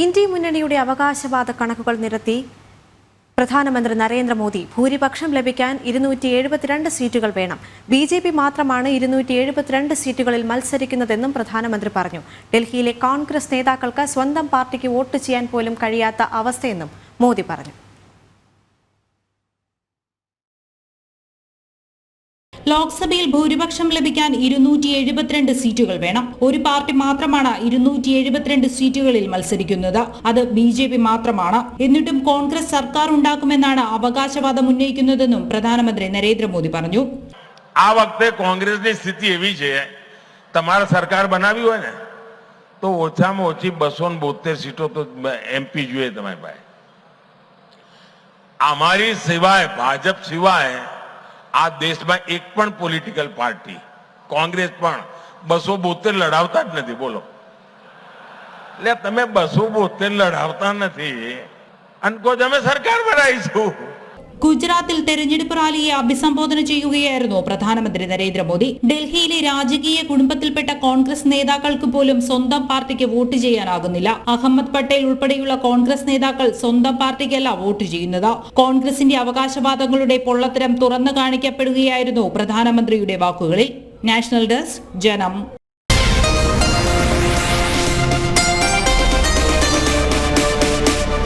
India മുന്നണിയുടെ അവകാശവാദ കണക്കുകൾ നിരത്തി പ്രധാനമന്ത്രി നരേന്ദ്രമോദി ഭൂരിപക്ഷം ലഭിക്കാൻ ഇരുന്നൂറ്റി എഴുപത്തിരണ്ട് സീറ്റുകൾ വേണം. ബി ജെ പി മാത്രമാണ് ഇരുന്നൂറ്റി എഴുപത്തിരണ്ട് സീറ്റുകളിൽ മത്സരിക്കുന്നതെന്നും പ്രധാനമന്ത്രി പറഞ്ഞു. ഡൽഹിയിലെ കോൺഗ്രസ് നേതാക്കൾക്ക് സ്വന്തം പാർട്ടിക്ക് വോട്ട് ചെയ്യാൻ പോലും കഴിയാത്ത അവസ്ഥയെന്നും മോദി പറഞ്ഞു. ലോക്സഭയിൽ ഭൂരിപക്ഷം ലഭിക്കാൻ ഇരുന്നൂറ്റി എഴുപത്തിരണ്ട് സീറ്റുകൾ വേണം ഒരു പാർട്ടി മാത്രമാണ് ഇരുന്നൂറ്റി എഴുപത്തിരണ്ട് സീറ്റുകളിൽ മത്സരിക്കുന്നത് അത് ബി ജെ പി മാത്രമാണ് എന്നിട്ടും കോൺഗ്രസ് സർക്കാർ ഉണ്ടാക്കുമെന്നാണ് അവകാശവാദം ഉന്നയിക്കുന്നതെന്നും പ്രധാനമന്ത്രി નરેન્દ્રમોદી പറഞ്ഞു આ વખતે કોંગ્રેસની સ્થિતિ એવી છે તમારે સરકાર બનાવી હોય ને તો ઓછામાં ઓછી બસો ને બોતેર સીટો તો એમપી જોઈએ તમારી પાસે અમારી સિવાય ભાજપ સિવાય આ દેશમાં એક પણ પોલિટિકલ પાર્ટી કોંગ્રેસ પણ બસો બોતેર લડાવતા જ નથી, બોલો. એટલે તમે બસો બોતેર લડાવતા નથી, અને કહો અમે સરકાર બનાવીશું. ഗുജറാത്തിൽ തെരഞ്ഞെടുപ്പ് റാലിയെ അഭിസംബോധന ചെയ്യുകയായിരുന്നു പ്രധാനമന്ത്രി നരേന്ദ്രമോദി. ഡൽഹിയിലെ രാജകീയ കുടുംബത്തിൽപ്പെട്ട കോൺഗ്രസ് നേതാക്കൾക്ക് പോലും സ്വന്തം പാർട്ടിക്ക് വോട്ട് ചെയ്യാനാകുന്നില്ല. അഹമ്മദ് പട്ടേൽ ഉൾപ്പെടെയുള്ള കോൺഗ്രസ് നേതാക്കൾ സ്വന്തം പാർട്ടിക്കല്ല വോട്ട് ചെയ്യുന്നത്. കോൺഗ്രസിന്റെ അവകാശവാദങ്ങളുടെ പൊള്ളത്തരം തുറന്നു കാണിക്കപ്പെടുകയായിരുന്നു പ്രധാനമന്ത്രിയുടെ വാക്കുകളിൽ. നാഷണൽ ഡെസ്ക് ജനം.